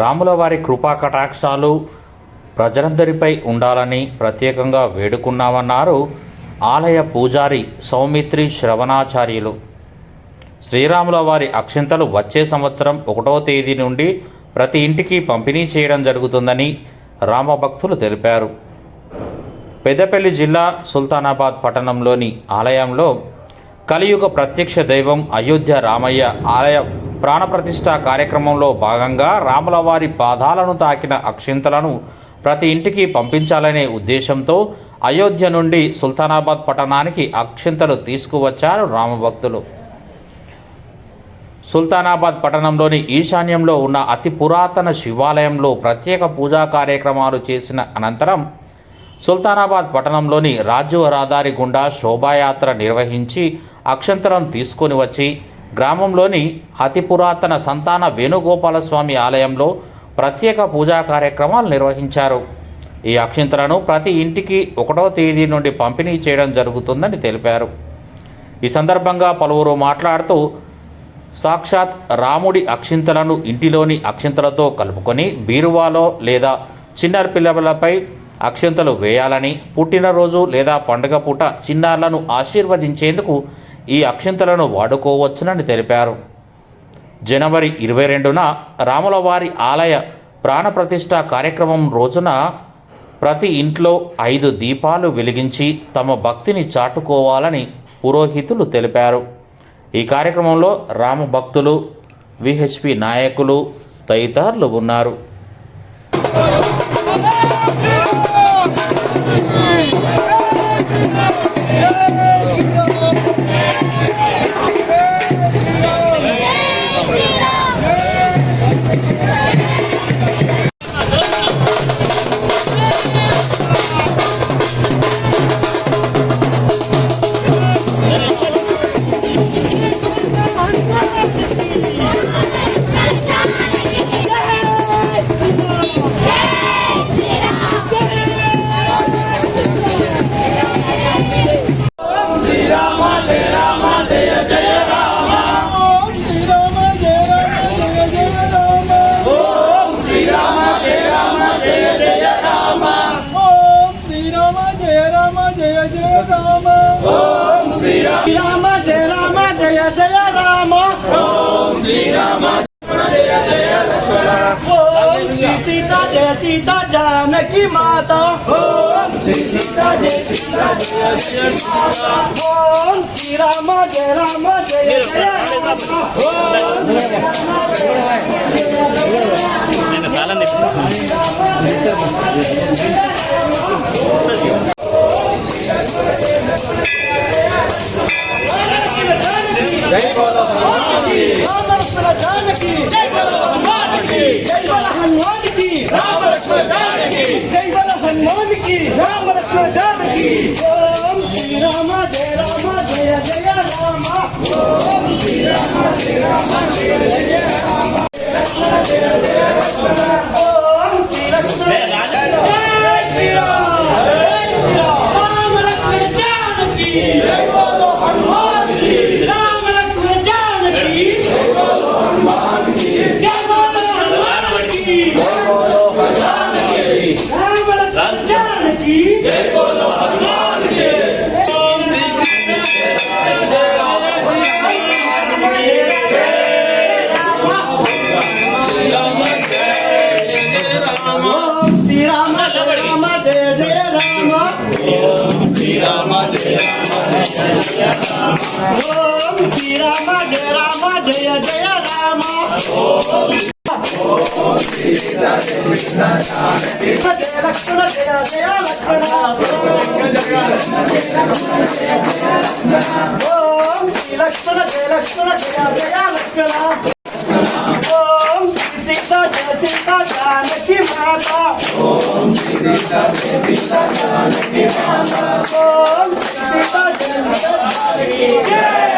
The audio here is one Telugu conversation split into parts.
రాముల వారి కృపా కటాక్షాలు ప్రజలందరిపై ఉండాలని ప్రత్యేకంగా వేడుకున్నామన్నారు ఆలయ పూజారి సౌమిత్రి శ్రవణాచార్యులు. శ్రీరాముల వారి అక్షింతలు వచ్చే సంవత్సరం ఒకటో తేదీ నుండి ప్రతి ఇంటికి పంపిణీ చేయడం జరుగుతుందని రామభక్తులు తెలిపారు. పెద్దపల్లి జిల్లా సుల్తానాబాద్ పట్టణంలోని ఆలయంలో కలియుగ ప్రత్యక్ష దైవం అయోధ్య రామయ్య ఆలయ ప్రాణప్రతిష్ఠ కార్యక్రమంలో భాగంగా రాముల వారి పాదాలను తాకిన అక్షింతలను ప్రతి ఇంటికి పంపించాలనే ఉద్దేశంతో అయోధ్య నుండి సుల్తానాబాద్ పట్టణానికి అక్షింతలు తీసుకువచ్చారు రామభక్తులు. సుల్తానాబాద్ పట్టణంలోని ఈశాన్యంలో ఉన్న అతి పురాతన శివాలయంలో ప్రత్యేక పూజా కార్యక్రమాలు చేసిన అనంతరం సుల్తానాబాద్ పట్టణంలోని రాజు రహదారి గుండా శోభాయాత్ర నిర్వహించి అక్షంతరం తీసుకొని వచ్చి గ్రామంలోని అతి పురాతన సంతాన వేణుగోపాలస్వామి ఆలయంలో ప్రత్యేక పూజా కార్యక్రమాలు నిర్వహించారు. ఈ అక్షింతలను ప్రతి ఇంటికి ఒకటో తేదీ నుండి పంపిణీ చేయడం జరుగుతుందని తెలిపారు. ఈ సందర్భంగా పలువురు మాట్లాడుతూ సాక్షాత్ రాముడి అక్షింతలను ఇంటిలోని అక్షింతలతో కలుపుకొని బీరువాలో లేదా చిన్నారి పిల్లలపై అక్షింతలు వేయాలని పుట్టినరోజు లేదా పండుగ పూట చిన్నారులను ఆశీర్వదించేందుకు ఈ అక్షింతలను వాడుకోవచ్చునని తెలిపారు. జనవరి ఇరవై రెండున రాములవారి ఆలయ ప్రాణప్రతిష్ఠ కార్యక్రమం రోజున ప్రతి ఇంట్లో ఐదు దీపాలు వెలిగించి తమ భక్తిని చాటుకోవాలని పురోహితులు తెలిపారు. ఈ కార్యక్రమంలో రామ భక్తులు విహెచ్పి నాయకులు తదితరులు ఉన్నారు. జయ జయ రామ. ఓం శ్రీరామ జయ జయ లక్ష్మణ ఓం శ్రీ సీతా జయ సీతా జానకి మాత. ఓం శ్రీ సీతా జయ సీతా జయ జయ మాత ఓం శ్రీరామ జయ రామ జయ జయ రామ. ఓం రామ లక్ష్మణ జానకి. జై బల హనుమానికి జై బల హనుమానికి రామ లక్ష్మణ జానకి. జై బల హనుమానికి రామ లక్ష్మణ జానకి. ఓం శ్రీరామ జయ రామ జయ జయ రామ. ఓం శ్రీరామ జయ రామ జయ జయ జానకి జై బల హనుమానికి ఓం శ్రీ ఓం శ్రీరామ జయ రామ జయ జయ రామ ఓం శ్రీరామ జయ రామ జయ జయ రామ జయ లక్ష్మణ జయ జయ లక్ష్మణ ఓం శ్రీ లక్ష్మణ జయ లక్ష్మణ జయ జయ లక్ష్మణ ఓం శ్రీ సీతా జయ సీతా జానకి మాత. ఓం శ్రీ సీతా జయ సీతా జానకి జయ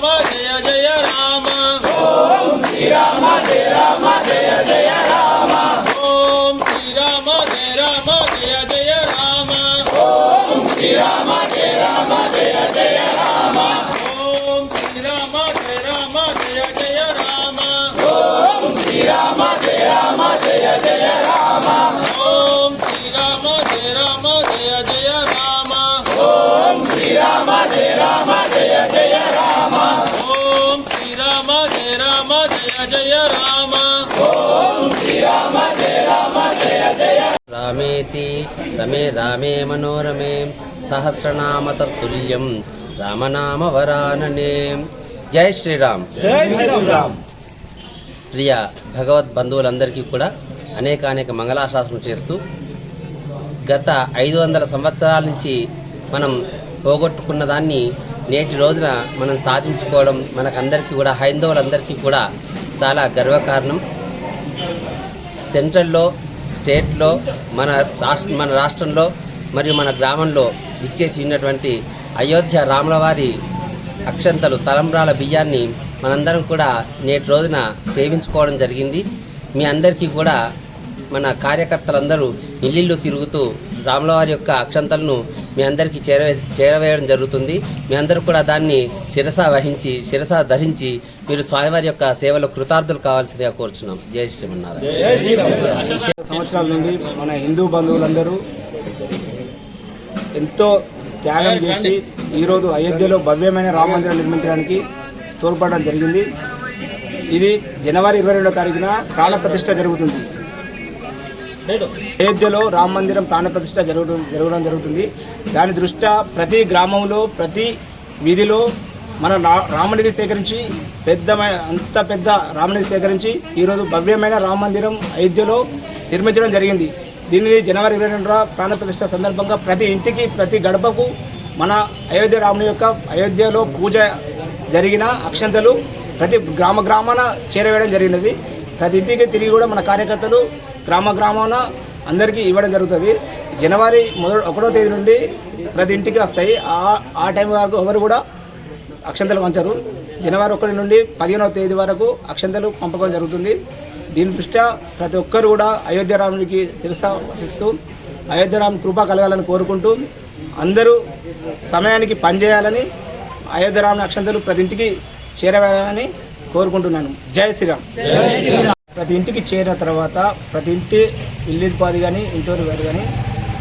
Rama Jaya Jaya Rama Om Sri Rama Jaya Rama Jaya Rama జయ జయ రామ. ఓం శ్రీరామ జయ రామ జయ జయ రామేతి రమే రామే మనోరమే సహస్రనామ తత్తుల్యం రామనామ వరాననే జై శ్రీరామ్. జై శ్రీరామ్. ప్రియ భగవద్ బంధువులందరికీ కూడా అనేక అనేక మంగళాశాసనం చేస్తూ గత ఐదు వందల సంవత్సరాల నుంచి మనం పోగొట్టుకున్న దాన్ని నేటి రోజున మనం సాధించుకోవడం మనకందరికీ కూడా హైందవులందరికీ కూడా చాలా గర్వకారణం. సెంట్రల్లో స్టేట్లో మన రాష్ట్ర మన రాష్ట్రంలో మరియు మన గ్రామంలో ఇచ్చేసి ఉన్నటువంటి అయోధ్య రాములవారి అక్షంతలు తలంబ్రాల బియ్యాన్ని మనందరం కూడా నేటి రోజున సేవించుకోవడం జరిగింది. మీ అందరికీ కూడా మన కార్యకర్తలందరూ ఇల్లిల్లు తిరుగుతూ రాములవారి యొక్క అక్షంతలను మీ అందరికీ చేరవే చేరవేయడం జరుగుతుంది. మీ అందరూ కూడా దాన్ని శిరస వహించి శిరస ధరించి మీరు స్వామివారి యొక్క సేవలో కృతార్థులు కావాల్సిందిగా కోరుచున్నాం. జై శ్రీమన్నారాయణ. సంవత్సరాల నుండి మన హిందూ బంధువులందరూ ఎంతో త్యాగం చేసి ఈరోజు అయోధ్యలో భవ్యమైన రామ మందిరం నిర్మించడానికి తోడ్పడడం జరిగింది. ఇది జనవరి ఇరవై రెండో తారీఖున ప్రాణ ప్రతిష్ఠ జరుగుతుంది. అయోధ్యలో రామ మందిరం ప్రాణప్రతిష్ట జరగడం జరగడం జరుగుతుంది. దాని దృష్ట్యా ప్రతి గ్రామంలో ప్రతి వీధిలో మన రా- రామనిధి సేకరించి పెద్ద అంత పెద్ద రామనిధి సేకరించి ఈరోజు భవ్యమైన రామ మందిరం అయోధ్యలో నిర్మించడం జరిగింది. దీనిని జనవరి ఇరవై రెండున ప్రాణప్రతిష్ఠ సందర్భంగా ప్రతి ఇంటికి ప్రతి గడపకు మన అయోధ్య రాముని యొక్క అయోధ్యలో పూజ జరిగిన అక్షంతలు ప్రతి గ్రామ గ్రామాన చేరవేయడం జరిగినది. ప్రతి ఇంటికి తిరిగి కూడా మన కార్యకర్తలు గ్రామ గ్రామాన అందరికీ ఇవ్వడం జరుగుతుంది. జనవరి మొదటి ఒకటో తేదీ నుండి ప్రతి ఇంటికి వస్తాయి. ఆ ఆ టైం వరకు ఎవరు కూడా అక్షంతలు పంచరు. జనవరి ఒకటి నుండి పదిహేనవ తేదీ వరకు అక్షంతలు పంపకం జరుగుతుంది. దీని దృష్ట్యా ప్రతి ఒక్కరు కూడా అయోధ్య రామునికి శిరస వసిస్తూ అయోధ్య రాముని కృప కలగాలని కోరుకుంటూ అందరూ సమయానికి పనిచేయాలని అయోధ్య రాముని అక్షంతలు ప్రతి ఇంటికి చేరవేయాలని కోరుకుంటున్నాను. జై శ్రీరామ్. ప్రతి ఇంటికి చేరిన తర్వాత ప్రతి ఇంటి ఇల్లిపాది కానీ ఇంటోరి వారు కానీ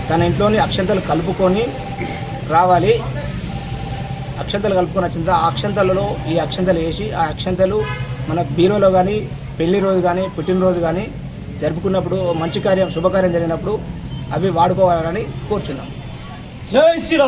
తన ఇంట్లోని అక్షంతలు కలుపుకొని రావాలి. అక్షంతలు కలుపుకొని వచ్చిన తర్వాత ఆ అక్షంతలలో ఈ అక్షంతలు వేసి ఆ అక్షంతలు మన బీరోలో కానీ పెళ్ళి రోజు కానీ పుట్టినరోజు కానీ జరుపుకున్నప్పుడు మంచి కార్యం శుభకార్యం జరిగినప్పుడు అవి వాడుకోవాలని కోరుచున్నాం. జై శ్రీరామ్.